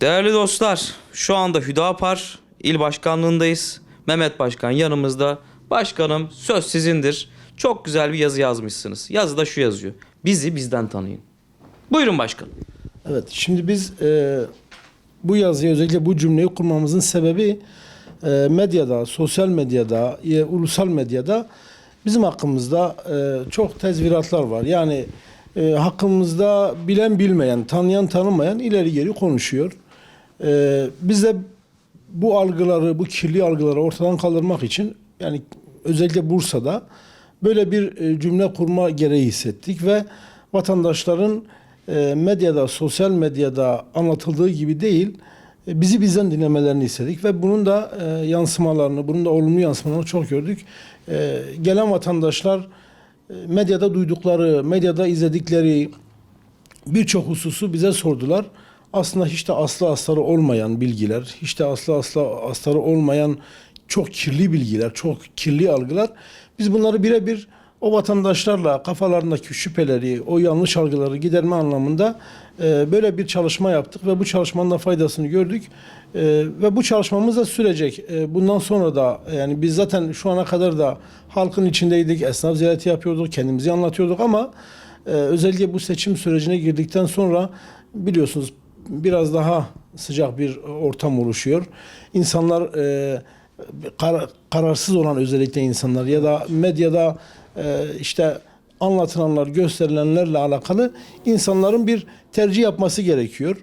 Değerli dostlar, şu anda Hüdapar İl Başkanlığındayız. Mehmet Başkan yanımızda. Başkanım söz sizindir. Çok güzel bir yazı yazmışsınız. Yazıda şu yazıyor. Bizi bizden tanıyın. Buyurun başkanım. Evet, şimdi biz e, bu yazıyı özellikle bu cümleyi kurmamızın sebebi e, medyada, sosyal medyada, e, ulusal medyada bizim hakkımızda e, çok tezviratlar var. Yani e, hakkımızda bilen bilmeyen, tanıyan tanımayan ileri geri konuşuyor. E, biz de bu algıları, bu kirli algıları ortadan kaldırmak için yani özellikle Bursa'da böyle bir e, cümle kurma gereği hissettik ve vatandaşların e, medyada, sosyal medyada anlatıldığı gibi değil, e, bizi bizden dinlemelerini istedik ve bunun da yansımalarını, bunun da olumlu yansımalarını çok gördük. Gelen vatandaşlar medyada duydukları, medyada izledikleri birçok hususu bize sordular. Aslında hiç de aslı astarı olmayan bilgiler, hiç de aslı aslı astarı olmayan çok kirli bilgiler, çok kirli algılar. Biz bunları birebir o vatandaşlarla kafalarındaki şüpheleri, o yanlış algıları giderme anlamında e, böyle bir çalışma yaptık ve bu çalışmanın da faydasını gördük. E, ve bu çalışmamız da sürecek. E, bundan sonra da yani biz zaten şu ana kadar da halkın içindeydik, esnaf ziyareti yapıyorduk, kendimizi anlatıyorduk ama ee, özellikle bu seçim sürecine girdikten sonra biliyorsunuz biraz daha sıcak bir ortam oluşuyor. İnsanlar e, kar- kararsız olan özellikle insanlar ya da medyada e, işte anlatılanlar, gösterilenlerle alakalı insanların bir tercih yapması gerekiyor.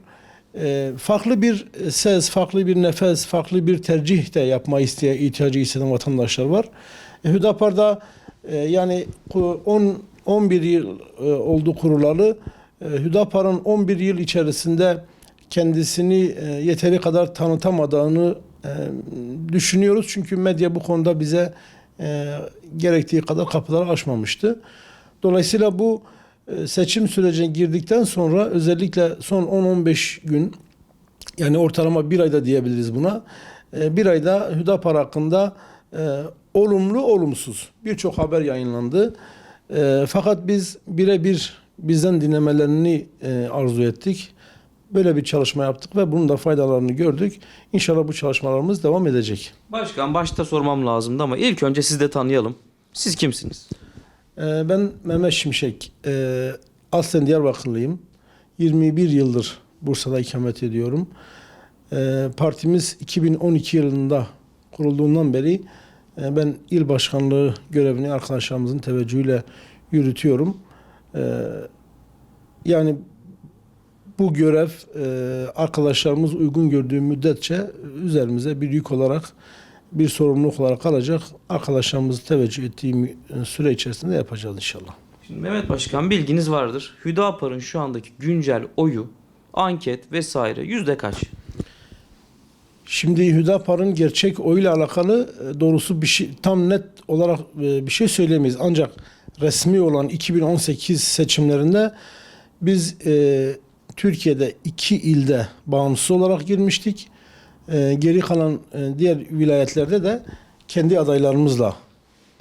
E, farklı bir ses, farklı bir nefes, farklı bir tercih de yapma isteye ihtiyacı hisseden vatandaşlar var. E, Hüdapar'da e, yani ku- 10 11 yıl e, oldu kurulalı. E, Hüdapar'ın 11 yıl içerisinde kendisini e, yeteri kadar tanıtamadığını e, düşünüyoruz. Çünkü medya bu konuda bize e, gerektiği kadar kapıları açmamıştı. Dolayısıyla bu seçim sürecine girdikten sonra özellikle son 10-15 gün yani ortalama bir ayda diyebiliriz buna. Bir ayda Hüdapar hakkında olumlu olumsuz birçok haber yayınlandı. Fakat biz birebir bizden dinlemelerini e, arzu ettik. Böyle bir çalışma yaptık ve bunun da faydalarını gördük. İnşallah bu çalışmalarımız devam edecek. Başkan başta sormam lazımdı ama ilk önce sizi de tanıyalım. Siz kimsiniz? Ee, Ben Mehmet Şimşek. Ee, Aslen Diyarbakırlıyım. 21 yıldır Bursa'da ikamet ediyorum. Ee, Partimiz 2012 yılında kurulduğundan beri e, ben il başkanlığı görevini arkadaşlarımızın teveccühüyle yürütüyorum. Ee, Yani bu görev e, arkadaşlarımız uygun gördüğü müddetçe üzerimize bir yük olarak bir sorumluluk olarak kalacak. Arkadaşlarımızı teveccüh ettiği mü- süre içerisinde yapacağız inşallah. Şimdi Mehmet Başkan bilginiz vardır. Hüdapar'ın şu andaki güncel oyu, anket vesaire yüzde kaç? Şimdi Hüdapar'ın gerçek oyla alakalı e, doğrusu bir şey tam net olarak e, bir şey söylemeyiz. Ancak resmi olan 2018 seçimlerinde biz e, Türkiye'de iki ilde bağımsız olarak girmiştik. E, geri kalan e, diğer vilayetlerde de kendi adaylarımızla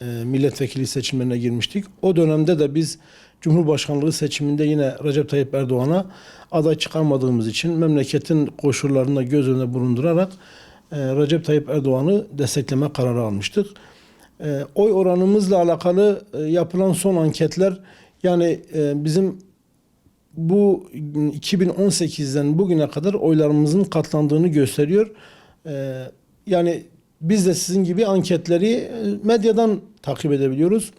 e, milletvekili seçimlerine girmiştik. O dönemde de biz Cumhurbaşkanlığı seçiminde yine Recep Tayyip Erdoğan'a aday çıkarmadığımız için memleketin koşullarını da göz önüne bulundurarak e, Recep Tayyip Erdoğan'ı destekleme kararı almıştık. E, oy oranımızla alakalı e, yapılan son anketler yani e, bizim bu 2018'den bugüne kadar oylarımızın katlandığını gösteriyor. E, yani biz de sizin gibi anketleri e, medyadan takip edebiliyoruz.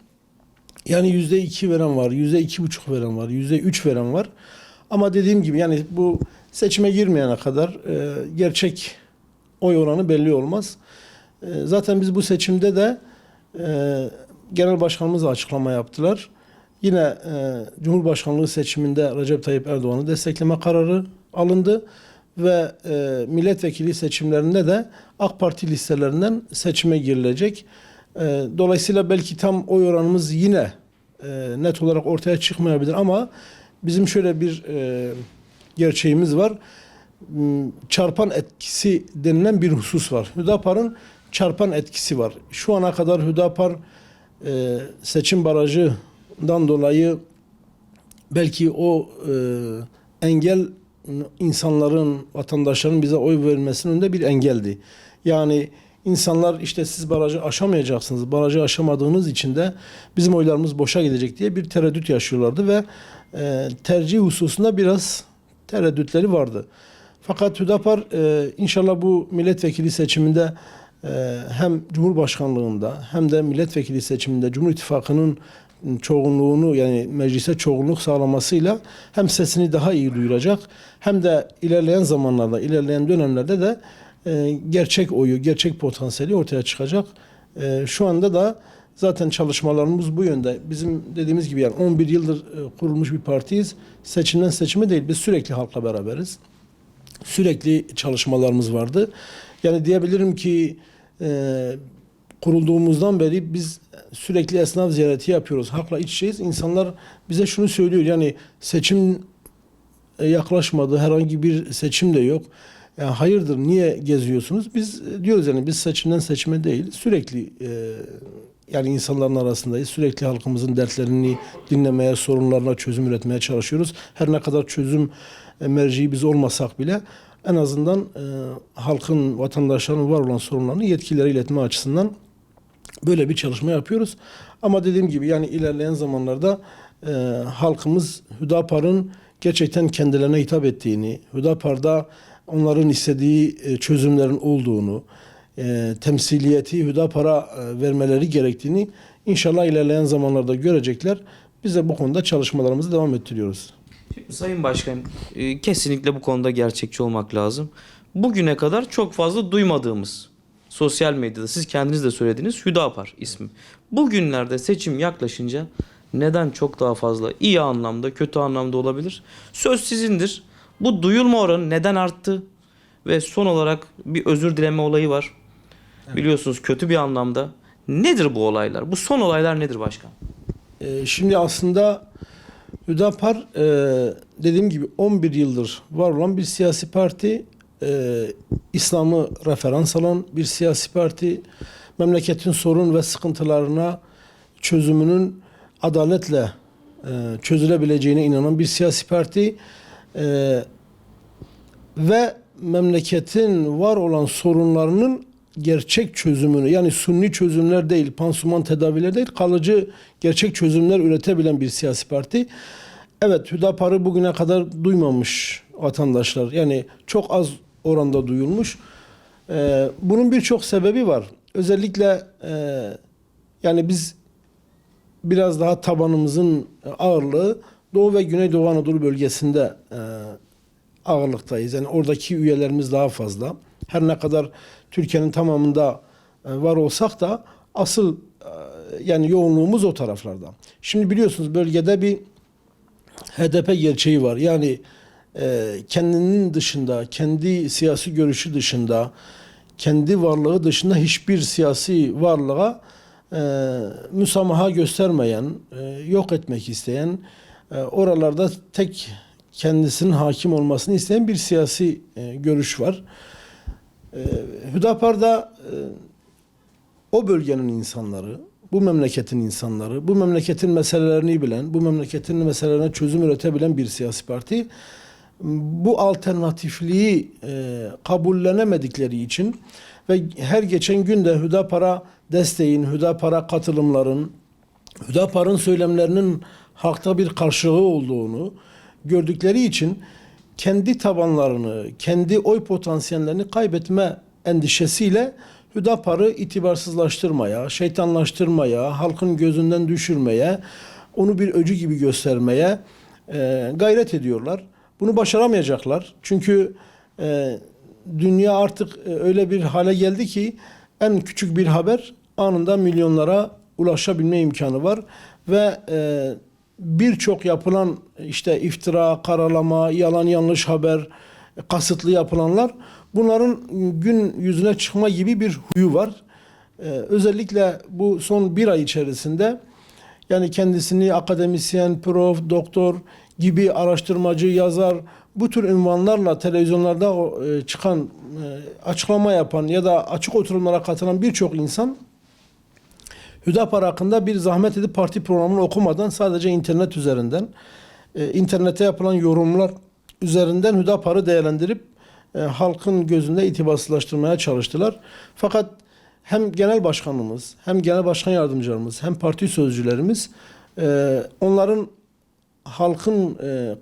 Yani yüzde iki veren var, yüzde iki buçuk veren var, yüzde üç veren var. Ama dediğim gibi yani bu seçime girmeyene kadar e, gerçek oy oranı belli olmaz. E, zaten biz bu seçimde de genel başkanımız açıklama yaptılar. Yine e, Cumhurbaşkanlığı seçiminde Recep Tayyip Erdoğan'ı destekleme kararı alındı ve e, milletvekili seçimlerinde de AK Parti listelerinden seçime girilecek. E, dolayısıyla belki tam oy oranımız yine e, net olarak ortaya çıkmayabilir ama bizim şöyle bir e, gerçeğimiz var. M, Çarpan etkisi denilen bir husus var. Hüdapar'ın çarpan etkisi var. Şu ana kadar Hüdapar e, seçim barajından dolayı belki o e, engel insanların, vatandaşların bize oy vermesinin önünde bir engeldi. Yani insanlar işte siz barajı aşamayacaksınız, barajı aşamadığınız için de bizim oylarımız boşa gidecek diye bir tereddüt yaşıyorlardı ve e, tercih hususunda biraz tereddütleri vardı. Fakat Hüdapar e, inşallah bu milletvekili seçiminde e, hem Cumhurbaşkanlığında hem de milletvekili seçiminde Cumhur İttifakı'nın çoğunluğunu yani meclise çoğunluk sağlamasıyla hem sesini daha iyi duyuracak hem de ilerleyen zamanlarda, ilerleyen dönemlerde de e, gerçek oyu, gerçek potansiyeli ortaya çıkacak. E, şu anda da zaten çalışmalarımız bu yönde. Bizim dediğimiz gibi yani 11 yıldır e, kurulmuş bir partiyiz. Seçimden seçime değil, biz sürekli halkla beraberiz sürekli çalışmalarımız vardı. Yani diyebilirim ki e, kurulduğumuzdan beri biz sürekli esnaf ziyareti yapıyoruz. Halkla iç içeyiz. İnsanlar bize şunu söylüyor. Yani seçim e, yaklaşmadı. Herhangi bir seçim de yok. Yani hayırdır niye geziyorsunuz? Biz e, diyoruz yani biz seçimden seçime değil. Sürekli e, yani insanların arasındayız. Sürekli halkımızın dertlerini dinlemeye, sorunlarına çözüm üretmeye çalışıyoruz. Her ne kadar çözüm e, merciği biz olmasak bile en azından e, halkın, vatandaşların var olan sorunlarını yetkililere iletme açısından böyle bir çalışma yapıyoruz. Ama dediğim gibi yani ilerleyen zamanlarda e, halkımız Hüdapar'ın gerçekten kendilerine hitap ettiğini, Hüdapar'da onların istediği e, çözümlerin olduğunu, e, temsiliyeti Hüdapar'a e, vermeleri gerektiğini inşallah ilerleyen zamanlarda görecekler. Biz de bu konuda çalışmalarımızı devam ettiriyoruz. Sayın Başkan e, kesinlikle bu konuda gerçekçi olmak lazım. Bugüne kadar çok fazla duymadığımız sosyal medyada siz kendiniz de söylediniz Hüdapar ismi. Bugünlerde seçim yaklaşınca neden çok daha fazla iyi anlamda kötü anlamda olabilir? Söz sizindir. Bu duyulma oranı neden arttı? Ve son olarak bir özür dileme olayı var. Biliyorsunuz kötü bir anlamda. Nedir bu olaylar? Bu son olaylar nedir başkan? Ee, şimdi aslında Hüdapar e, dediğim gibi 11 yıldır var olan bir siyasi parti. E, İslam'ı referans alan bir siyasi parti. Memleketin sorun ve sıkıntılarına çözümünün adaletle e, çözülebileceğine inanan bir siyasi parti. E, ve memleketin var olan sorunlarının gerçek çözümünü yani sunni çözümler değil, pansuman tedaviler değil, kalıcı gerçek çözümler üretebilen bir siyasi parti. Evet Hüdapar'ı bugüne kadar duymamış vatandaşlar. Yani çok az oranda duyulmuş. Ee, bunun birçok sebebi var. Özellikle e, yani biz biraz daha tabanımızın ağırlığı Doğu ve Güneydoğu Anadolu bölgesinde e, ağırlıktayız. Yani oradaki üyelerimiz daha fazla. Her ne kadar Türkiye'nin tamamında e, var olsak da asıl yani yoğunluğumuz o taraflarda. Şimdi biliyorsunuz bölgede bir HDP gerçeği var. Yani kendinin dışında, kendi siyasi görüşü dışında, kendi varlığı dışında hiçbir siyasi varlığa e, müsamaha göstermeyen, e, yok etmek isteyen, e, oralarda tek kendisinin hakim olmasını isteyen bir siyasi görüş var. E, Hüdapar'da o bölgenin insanları, bu memleketin insanları, bu memleketin meselelerini bilen, bu memleketin meselelerine çözüm üretebilen bir siyasi parti bu alternatifliği e, kabullenemedikleri için ve her geçen günde Hüdapar'a desteğin, Hüdapar'a katılımların, Hüdapar'ın söylemlerinin halkta bir karşılığı olduğunu gördükleri için kendi tabanlarını, kendi oy potansiyellerini kaybetme endişesiyle Hüdapar'ı itibarsızlaştırmaya, şeytanlaştırmaya, halkın gözünden düşürmeye, onu bir öcü gibi göstermeye e, gayret ediyorlar. Bunu başaramayacaklar. Çünkü e, dünya artık e, öyle bir hale geldi ki en küçük bir haber anında milyonlara ulaşabilme imkanı var ve e, birçok yapılan işte iftira, karalama, yalan yanlış haber, kasıtlı yapılanlar bunların gün yüzüne çıkma gibi bir huyu var. Ee, özellikle bu son bir ay içerisinde yani kendisini akademisyen, prof, doktor gibi araştırmacı, yazar bu tür ünvanlarla televizyonlarda e, çıkan, e, açıklama yapan ya da açık oturumlara katılan birçok insan Hüdapar hakkında bir zahmet edip parti programını okumadan sadece internet üzerinden e, internete yapılan yorumlar üzerinden Hüdapar'ı değerlendirip halkın gözünde itibarsızlaştırmaya çalıştılar. Fakat hem genel başkanımız, hem genel başkan yardımcılarımız, hem parti sözcülerimiz onların halkın e,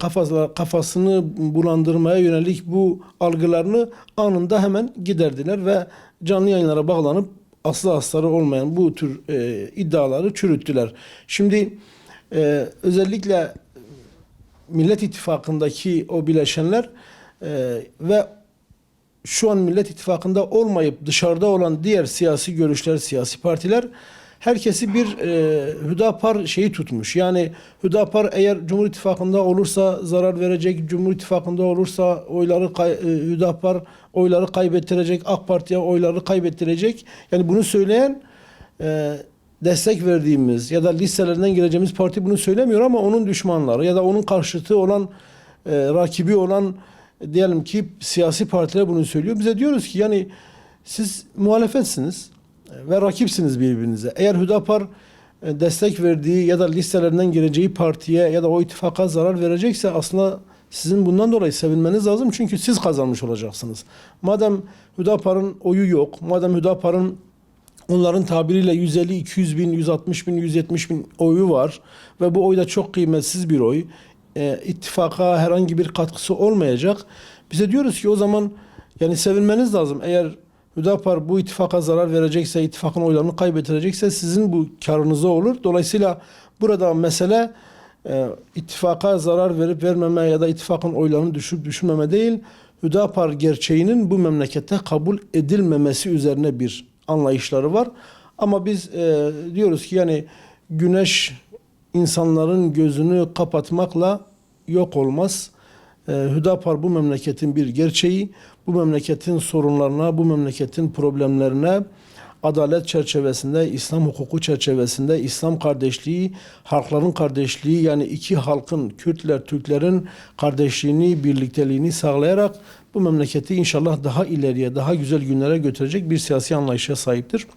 kafasını bulandırmaya yönelik bu algılarını anında hemen giderdiler ve canlı yayınlara bağlanıp aslı astarı olmayan bu tür e, iddiaları çürüttüler. Şimdi e, özellikle Millet İttifakı'ndaki o bileşenler ve şu an Millet İttifakı'nda olmayıp dışarıda olan diğer siyasi görüşler, siyasi partiler herkesi bir e, Hüdapar şeyi tutmuş. Yani Hüdapar eğer Cumhur İttifakı'nda olursa zarar verecek, Cumhur İttifakı'nda olursa oyları kay, e, Hüdapar oyları kaybettirecek, AK Parti'ye oyları kaybettirecek. Yani bunu söyleyen e, destek verdiğimiz ya da listelerinden gireceğimiz parti bunu söylemiyor ama onun düşmanları ya da onun karşıtı olan e, rakibi olan diyelim ki siyasi partiler bunu söylüyor. Bize diyoruz ki yani siz muhalefetsiniz ve rakipsiniz birbirinize. Eğer Hüdapar e, destek verdiği ya da listelerinden gireceği partiye ya da o ittifaka zarar verecekse aslında sizin bundan dolayı sevinmeniz lazım. Çünkü siz kazanmış olacaksınız. Madem Hüdapar'ın oyu yok, madem Hüdapar'ın onların tabiriyle 150, 200 bin, 160 bin, 170 bin oyu var ve bu oy da çok kıymetsiz bir oy. E, ittifaka herhangi bir katkısı olmayacak. Bize diyoruz ki o zaman yani sevinmeniz lazım. Eğer Hüdapar bu ittifaka zarar verecekse, ittifakın oylarını kaybettirecekse sizin bu karınıza olur. Dolayısıyla burada mesele e, ittifaka zarar verip vermeme ya da ittifakın oylarını düşürüp düşürmeme değil, Hüdapar gerçeğinin bu memlekette kabul edilmemesi üzerine bir anlayışları var. Ama biz e, diyoruz ki yani güneş insanların gözünü kapatmakla yok olmaz. E, Hüdapar bu memleketin bir gerçeği, bu memleketin sorunlarına, bu memleketin problemlerine adalet çerçevesinde, İslam hukuku çerçevesinde, İslam kardeşliği, halkların kardeşliği yani iki halkın, Kürtler, Türklerin kardeşliğini, birlikteliğini sağlayarak bu memleketi inşallah daha ileriye, daha güzel günlere götürecek bir siyasi anlayışa sahiptir.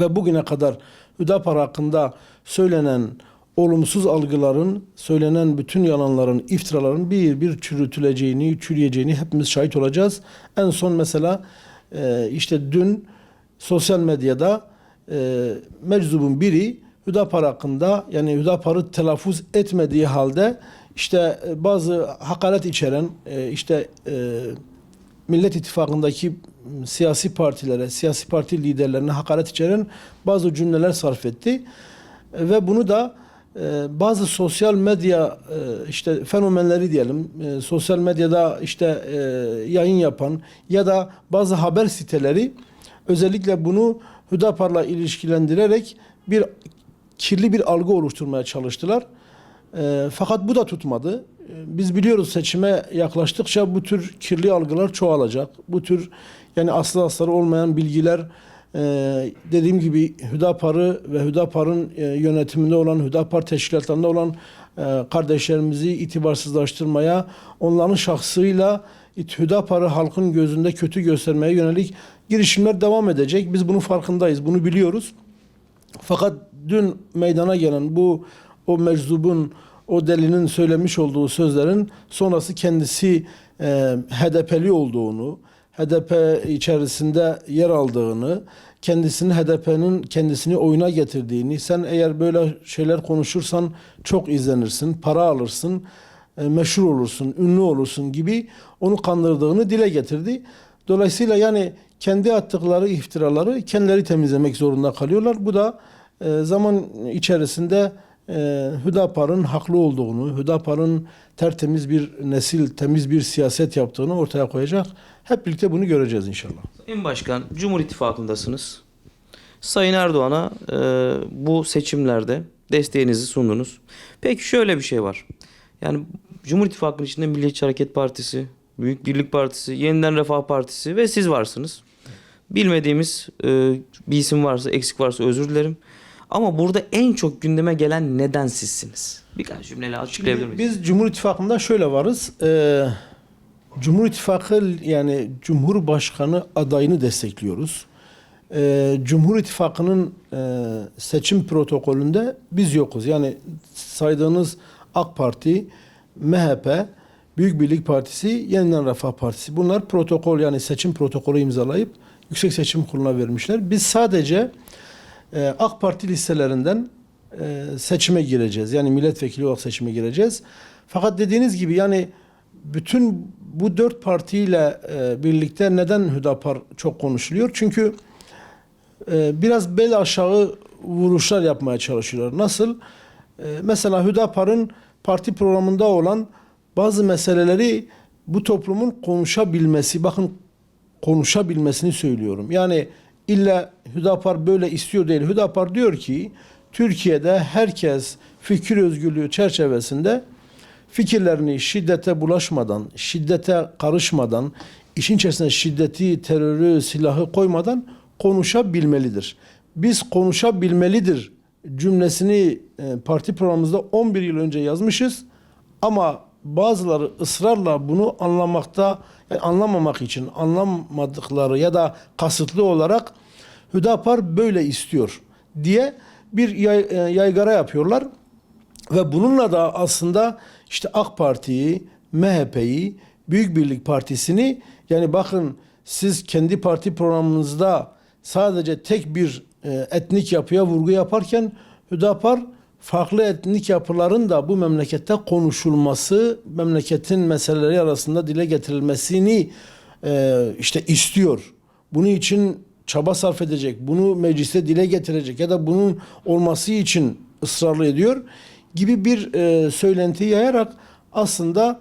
Ve bugüne kadar Hüdapar hakkında söylenen olumsuz algıların, söylenen bütün yalanların, iftiraların bir bir çürütüleceğini, çürüyeceğini hepimiz şahit olacağız. En son mesela e, işte dün sosyal medyada e, meczubun biri Hüdapar hakkında yani Hüdapar'ı telaffuz etmediği halde işte e, bazı hakaret içeren işte Millet İttifakı'ndaki siyasi partilere, siyasi parti liderlerine hakaret içeren bazı cümleler sarf etti. Ve bunu da bazı sosyal medya e, işte fenomenleri diyelim, e, sosyal medyada işte e, yayın yapan ya da bazı haber siteleri özellikle bunu Hüdapar'la ilişkilendirerek bir kirli bir algı oluşturmaya çalıştılar. E, fakat bu da tutmadı. Biz biliyoruz seçime yaklaştıkça bu tür kirli algılar çoğalacak. Bu tür yani aslı astarı olmayan bilgiler e, dediğim gibi Hüdapar'ı ve Hüdapar'ın e, yönetiminde olan Hüdapar teşkilatlarında olan e, kardeşlerimizi itibarsızlaştırmaya, onların şahsıyla Hüdapar'ı halkın gözünde kötü göstermeye yönelik girişimler devam edecek. Biz bunun farkındayız, bunu biliyoruz. Fakat dün meydana gelen bu o meczubun, o delinin söylemiş olduğu sözlerin sonrası kendisi e, HDP'li olduğunu, HDP içerisinde yer aldığını, kendisinin HDP'nin kendisini oyuna getirdiğini, sen eğer böyle şeyler konuşursan çok izlenirsin, para alırsın, e, meşhur olursun, ünlü olursun gibi onu kandırdığını dile getirdi. Dolayısıyla yani kendi attıkları iftiraları kendileri temizlemek zorunda kalıyorlar. Bu da e, zaman içerisinde e, Hüdapar'ın haklı olduğunu, Hüdapar'ın tertemiz bir nesil, temiz bir siyaset yaptığını ortaya koyacak. Hep birlikte bunu göreceğiz inşallah. Sayın Başkan, Cumhur İttifakı'ndasınız. Sayın Erdoğan'a e, bu seçimlerde desteğinizi sundunuz. Peki şöyle bir şey var. Yani Cumhur İttifakı'nın içinde Milliyetçi Hareket Partisi, Büyük Birlik Partisi, Yeniden Refah Partisi ve siz varsınız. Bilmediğimiz e, bir isim varsa, eksik varsa özür dilerim. Ama burada en çok gündeme gelen neden sizsiniz? Birkaç cümleyle açıklayabilir miyiz? Biz Cumhur İttifakı'nda şöyle varız. Ee, Cumhur İttifakı yani Cumhurbaşkanı adayını destekliyoruz. Ee, Cumhur İttifakı'nın e, seçim protokolünde biz yokuz. Yani saydığınız AK Parti, MHP Büyük Birlik Partisi, Yeniden Refah Partisi. Bunlar protokol yani seçim protokolü imzalayıp Yüksek Seçim Kurulu'na vermişler. Biz sadece e, AK Parti listelerinden e, seçime gireceğiz. Yani milletvekili olarak seçime gireceğiz. Fakat dediğiniz gibi yani bütün bu dört partiyle e, birlikte neden Hüdapar çok konuşuluyor? Çünkü e, biraz bel aşağı vuruşlar yapmaya çalışıyorlar. Nasıl? E, mesela Hüdapar'ın parti programında olan bazı meseleleri bu toplumun konuşabilmesi, bakın konuşabilmesini söylüyorum. Yani illa Hüdapar böyle istiyor değil. Hüdapar diyor ki Türkiye'de herkes fikir özgürlüğü çerçevesinde fikirlerini şiddete bulaşmadan, şiddete karışmadan, işin içerisine şiddeti, terörü, silahı koymadan konuşabilmelidir. Biz konuşabilmelidir cümlesini e, parti programımızda 11 yıl önce yazmışız. Ama bazıları ısrarla bunu anlamakta, yani anlamamak için anlamadıkları ya da kasıtlı olarak Hüdapar böyle istiyor diye bir yay- e, yaygara yapıyorlar. Ve bununla da aslında işte AK Parti'yi, MHP'yi, Büyük Birlik Partisi'ni yani bakın siz kendi parti programınızda sadece tek bir e, etnik yapıya vurgu yaparken Hüdapar farklı etnik yapıların da bu memlekette konuşulması, memleketin meseleleri arasında dile getirilmesini e, işte istiyor. Bunun için çaba sarf edecek, bunu mecliste dile getirecek ya da bunun olması için ısrarlı ediyor gibi bir e, söylenti yayarak aslında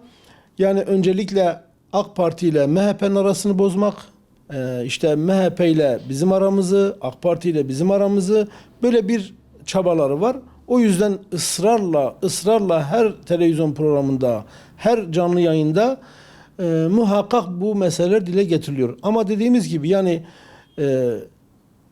yani öncelikle AK Parti ile MHP'nin arasını bozmak, e, işte MHP ile bizim aramızı, AK Parti ile bizim aramızı böyle bir çabaları var. O yüzden ısrarla ısrarla her televizyon programında, her canlı yayında e, muhakkak bu meseleler dile getiriliyor. Ama dediğimiz gibi yani e,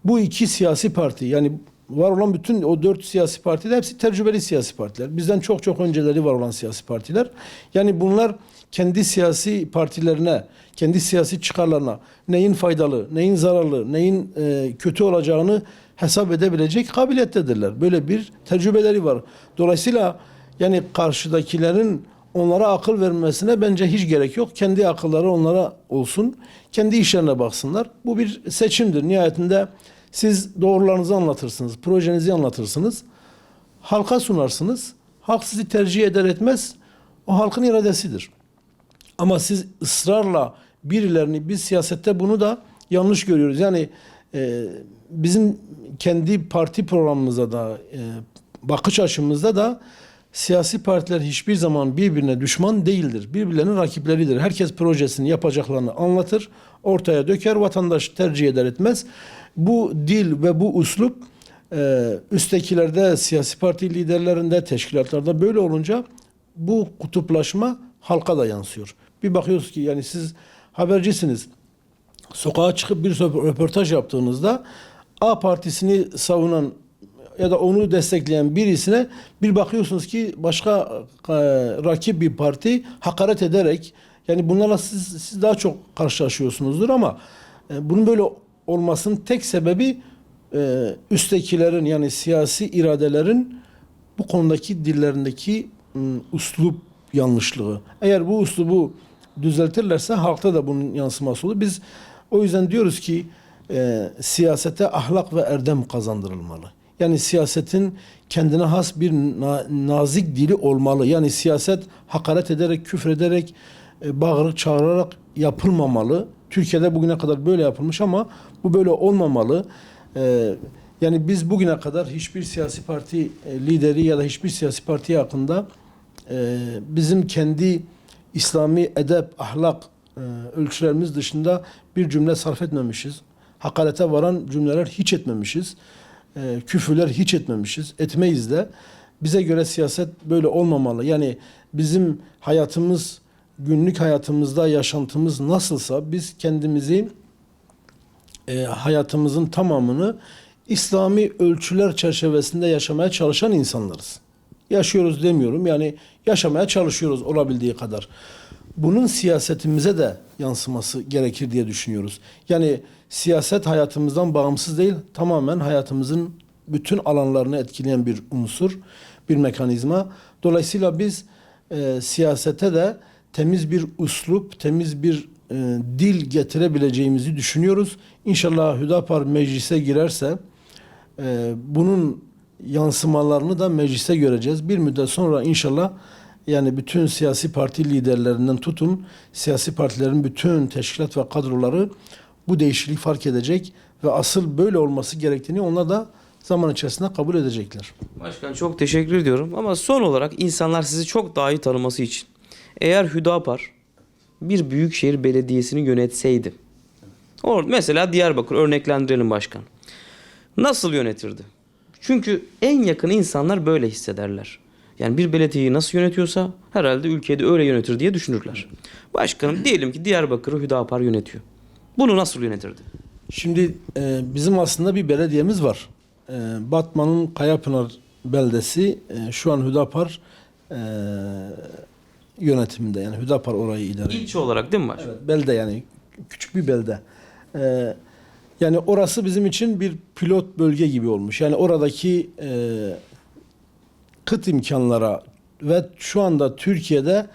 bu iki siyasi parti yani var olan bütün o dört siyasi partide hepsi tecrübeli siyasi partiler. Bizden çok çok önceleri var olan siyasi partiler. Yani bunlar kendi siyasi partilerine, kendi siyasi çıkarlarına neyin faydalı, neyin zararlı, neyin e, kötü olacağını hesap edebilecek kabiliyettedirler. Böyle bir tecrübeleri var. Dolayısıyla yani karşıdakilerin onlara akıl vermesine bence hiç gerek yok. Kendi akılları onlara olsun. Kendi işlerine baksınlar. Bu bir seçimdir. Nihayetinde siz doğrularınızı anlatırsınız, projenizi anlatırsınız. Halka sunarsınız. Halk sizi tercih eder etmez. O halkın iradesidir. Ama siz ısrarla birilerini biz siyasette bunu da yanlış görüyoruz. Yani e, bizim kendi parti programımızda da e, bakış açımızda da siyasi partiler hiçbir zaman birbirine düşman değildir. Birbirlerinin rakipleridir. Herkes projesini yapacaklarını anlatır, ortaya döker, vatandaş tercih eder etmez. Bu dil ve bu uslup e, üsttekilerde, siyasi parti liderlerinde, teşkilatlarda böyle olunca bu kutuplaşma halka da yansıyor. Bir bakıyoruz ki yani siz habercisiniz. Sokağa çıkıp bir röportaj yaptığınızda A partisini savunan ya da onu destekleyen birisine bir bakıyorsunuz ki başka e, rakip bir parti hakaret ederek yani bunlarla siz, siz daha çok karşılaşıyorsunuzdur ama e, bunun böyle olmasının tek sebebi e, üsttekilerin yani siyasi iradelerin bu konudaki dillerindeki ım, uslup yanlışlığı. Eğer bu uslubu düzeltirlerse halkta da bunun yansıması olur. Biz o yüzden diyoruz ki e, siyasete ahlak ve erdem kazandırılmalı. Yani siyasetin kendine has bir na- nazik dili olmalı. Yani siyaset hakaret ederek, küfrederek, e, bağırıp çağırarak yapılmamalı. Türkiye'de bugüne kadar böyle yapılmış ama bu böyle olmamalı. E, yani biz bugüne kadar hiçbir siyasi parti e, lideri ya da hiçbir siyasi parti hakkında e, bizim kendi İslami edep, ahlak e, ölçülerimiz dışında bir cümle sarf etmemişiz. Hakarete varan cümleler hiç etmemişiz. E, küfürler hiç etmemişiz. Etmeyiz de. Bize göre siyaset böyle olmamalı. Yani bizim hayatımız, günlük hayatımızda yaşantımız nasılsa biz kendimizi e, hayatımızın tamamını İslami ölçüler çerçevesinde yaşamaya çalışan insanlarız. Yaşıyoruz demiyorum yani yaşamaya çalışıyoruz olabildiği kadar. Bunun siyasetimize de yansıması gerekir diye düşünüyoruz. Yani siyaset hayatımızdan bağımsız değil, tamamen hayatımızın bütün alanlarını etkileyen bir unsur, bir mekanizma. Dolayısıyla biz e, siyasete de temiz bir uslup, temiz bir e, dil getirebileceğimizi düşünüyoruz. İnşallah Hüdapar meclise girerse e, bunun yansımalarını da mecliste göreceğiz. Bir müddet sonra inşallah yani bütün siyasi parti liderlerinden tutun siyasi partilerin bütün teşkilat ve kadroları bu değişikliği fark edecek ve asıl böyle olması gerektiğini onlar da zaman içerisinde kabul edecekler. Başkan çok teşekkür ediyorum ama son olarak insanlar sizi çok daha iyi tanıması için eğer Hüdapar bir büyükşehir belediyesini yönetseydi or mesela Diyarbakır örneklendirelim başkan. Nasıl yönetirdi? Çünkü en yakın insanlar böyle hissederler. Yani bir belediyeyi nasıl yönetiyorsa herhalde ülkede öyle yönetir diye düşünürler. Başkanım diyelim ki Diyarbakır'ı Hüdapar yönetiyor. Bunu nasıl yönetirdi? Şimdi e, bizim aslında bir belediyemiz var. E, Batman'ın Kayapınar beldesi e, şu an Hüdapar e, yönetiminde yani Hüdapar orayı idare ediyor. İlçe olarak değil mi başkan? Evet, belde yani küçük bir belde. E, yani orası bizim için bir pilot bölge gibi olmuş. Yani oradaki e, kıt imkanlara ve şu anda Türkiye'de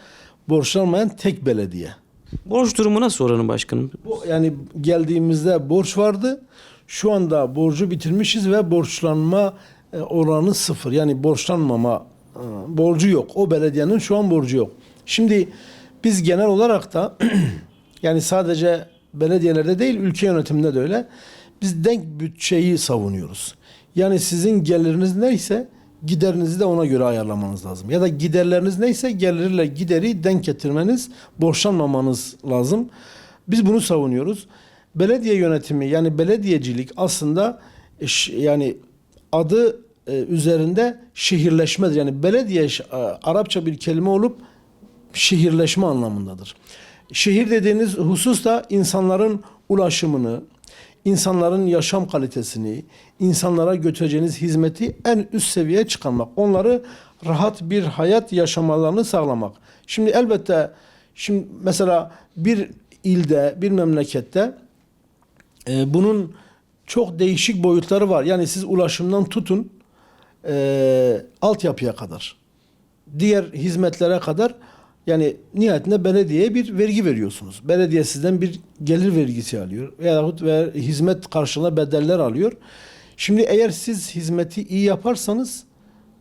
borçlanmayan tek belediye. Borç durumu nasıl oranın başkanım? Bu yani geldiğimizde borç vardı. Şu anda borcu bitirmişiz ve borçlanma e, oranı sıfır. Yani borçlanmama e, borcu yok. O belediyenin şu an borcu yok. Şimdi biz genel olarak da yani sadece belediyelerde değil ülke yönetiminde de öyle. Biz denk bütçeyi savunuyoruz. Yani sizin geliriniz neyse giderinizi de ona göre ayarlamanız lazım. Ya da giderleriniz neyse gelirle gideri denk getirmeniz, borçlanmamanız lazım. Biz bunu savunuyoruz. Belediye yönetimi yani belediyecilik aslında yani adı e, üzerinde şehirleşmedir. Yani belediye e, Arapça bir kelime olup şehirleşme anlamındadır. Şehir dediğiniz husus da insanların ulaşımını, insanların yaşam kalitesini, insanlara götüreceğiniz hizmeti en üst seviyeye çıkarmak. Onları rahat bir hayat yaşamalarını sağlamak. Şimdi elbette şimdi mesela bir ilde, bir memlekette e, bunun çok değişik boyutları var. Yani siz ulaşımdan tutun e, altyapıya kadar, diğer hizmetlere kadar yani nihayetinde belediyeye bir vergi veriyorsunuz. Belediye sizden bir gelir vergisi alıyor veyahut ve hizmet karşılığında bedeller alıyor. Şimdi eğer siz hizmeti iyi yaparsanız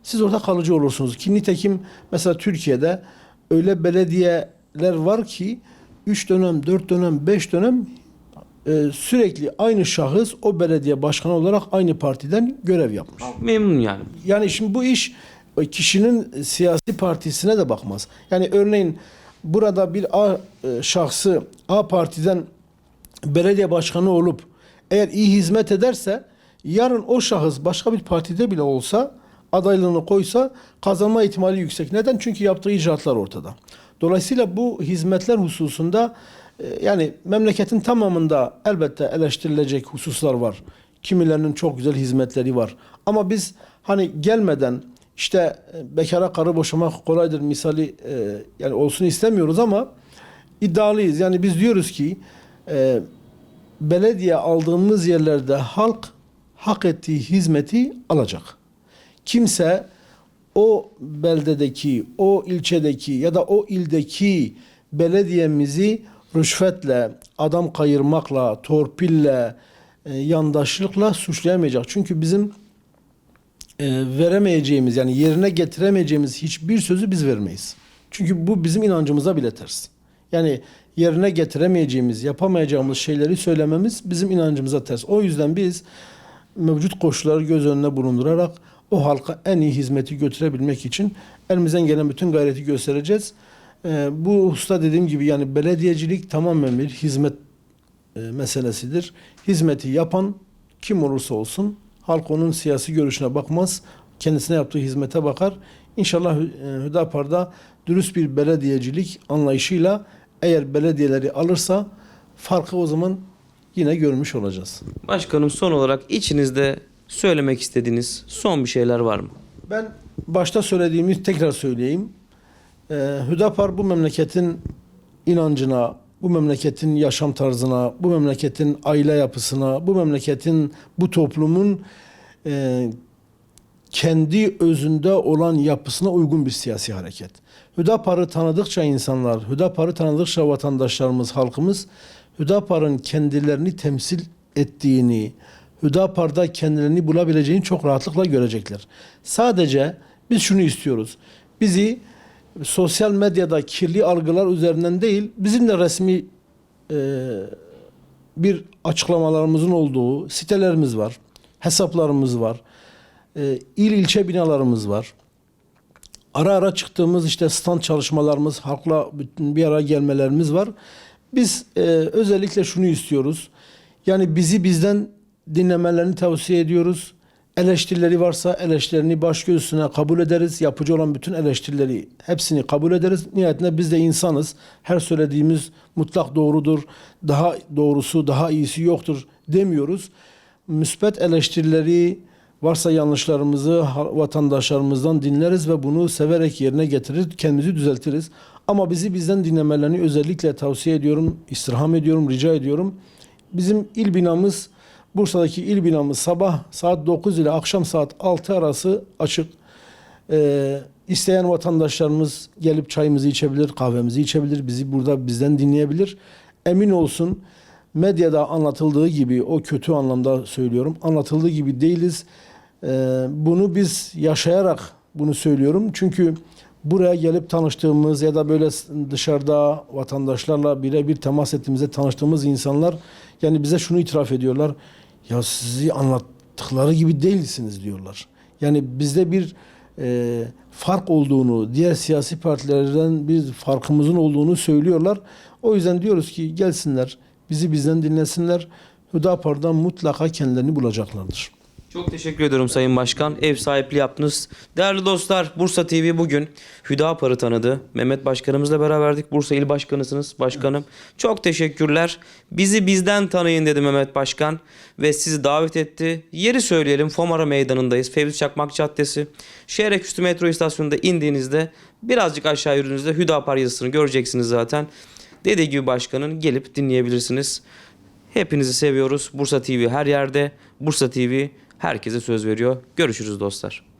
siz orada kalıcı olursunuz. Ki nitekim mesela Türkiye'de öyle belediyeler var ki 3 dönem, 4 dönem, 5 dönem e, sürekli aynı şahıs o belediye başkanı olarak aynı partiden görev yapmış. Memnun yani. Yani şimdi bu iş kişinin siyasi partisine de bakmaz. Yani örneğin burada bir A e, şahsı A partiden belediye başkanı olup eğer iyi hizmet ederse yarın o şahıs başka bir partide bile olsa adaylığını koysa kazanma ihtimali yüksek. Neden? Çünkü yaptığı icraatlar ortada. Dolayısıyla bu hizmetler hususunda e, yani memleketin tamamında elbette eleştirilecek hususlar var. Kimilerinin çok güzel hizmetleri var. Ama biz hani gelmeden işte e, bekara karı boşamak kolaydır misali e, yani olsun istemiyoruz ama iddialıyız. Yani biz diyoruz ki e, belediye aldığımız yerlerde halk hak ettiği hizmeti alacak. Kimse o beldedeki, o ilçedeki ya da o ildeki belediyemizi rüşvetle, adam kayırmakla, torpille, e, yandaşlıkla suçlayamayacak. Çünkü bizim veremeyeceğimiz yani yerine getiremeyeceğimiz hiçbir sözü biz vermeyiz. Çünkü bu bizim inancımıza bile ters. Yani yerine getiremeyeceğimiz, yapamayacağımız şeyleri söylememiz bizim inancımıza ters. O yüzden biz mevcut koşulları göz önüne bulundurarak o halka en iyi hizmeti götürebilmek için elimizden gelen bütün gayreti göstereceğiz. Ee, bu hususta dediğim gibi yani belediyecilik tamamen bir hizmet e, meselesidir. Hizmeti yapan kim olursa olsun halk onun siyasi görüşüne bakmaz. Kendisine yaptığı hizmete bakar. İnşallah e, Hüdapar'da dürüst bir belediyecilik anlayışıyla eğer belediyeleri alırsa farkı o zaman yine görmüş olacağız. Başkanım son olarak içinizde söylemek istediğiniz son bir şeyler var mı? Ben başta söylediğimi tekrar söyleyeyim. Ee, Hüdapar bu memleketin inancına, bu memleketin yaşam tarzına, bu memleketin aile yapısına, bu memleketin, bu toplumun e, kendi özünde olan yapısına uygun bir siyasi hareket. Hüdapar'ı tanıdıkça insanlar, Hüdapar'ı tanıdıkça vatandaşlarımız, halkımız Hüdapar'ın kendilerini temsil ettiğini, Hüdapar'da kendilerini bulabileceğini çok rahatlıkla görecekler. Sadece biz şunu istiyoruz. Bizi sosyal medyada kirli algılar üzerinden değil, bizim de resmi e, bir açıklamalarımızın olduğu sitelerimiz var, hesaplarımız var, e, il ilçe binalarımız var. Ara ara çıktığımız işte stand çalışmalarımız, halkla bir araya gelmelerimiz var. Biz e, özellikle şunu istiyoruz. Yani bizi bizden dinlemelerini tavsiye ediyoruz. Eleştirileri varsa eleştirilerini baş göz üstüne kabul ederiz. Yapıcı olan bütün eleştirileri hepsini kabul ederiz. Nihayetinde biz de insanız. Her söylediğimiz mutlak doğrudur. Daha doğrusu, daha iyisi yoktur demiyoruz. Müspet eleştirileri varsa yanlışlarımızı vatandaşlarımızdan dinleriz ve bunu severek yerine getirir, kendimizi düzeltiriz. Ama bizi bizden dinlemelerini özellikle tavsiye ediyorum, istirham ediyorum, rica ediyorum. Bizim il binamız Bursa'daki il binamız sabah saat 9 ile akşam saat 6 arası açık. Ee, isteyen vatandaşlarımız gelip çayımızı içebilir, kahvemizi içebilir, bizi burada bizden dinleyebilir. Emin olsun medyada anlatıldığı gibi, o kötü anlamda söylüyorum, anlatıldığı gibi değiliz. Ee, bunu biz yaşayarak bunu söylüyorum. Çünkü buraya gelip tanıştığımız ya da böyle dışarıda vatandaşlarla birebir temas ettiğimizde tanıştığımız insanlar yani bize şunu itiraf ediyorlar. Ya sizi anlattıkları gibi değilsiniz diyorlar. Yani bizde bir e, fark olduğunu, diğer siyasi partilerden bir farkımızın olduğunu söylüyorlar. O yüzden diyoruz ki gelsinler, bizi bizden dinlesinler. Hüdapar'dan mutlaka kendilerini bulacaklardır. Çok teşekkür ediyorum Sayın Başkan. Ev sahipliği yaptınız. Değerli dostlar Bursa TV bugün Hüdapar'ı tanıdı. Mehmet Başkanımızla beraberdik. Bursa İl Başkanısınız başkanım. Çok teşekkürler. Bizi bizden tanıyın dedi Mehmet Başkan. Ve sizi davet etti. Yeri söyleyelim Fomara Meydanı'ndayız. Fevzi Çakmak Caddesi. Şehreküstü metro istasyonunda indiğinizde birazcık aşağı yürüdüğünüzde Hüdapar yazısını göreceksiniz zaten. Dediği gibi başkanın gelip dinleyebilirsiniz. Hepinizi seviyoruz. Bursa TV her yerde. Bursa TV herkese söz veriyor. Görüşürüz dostlar.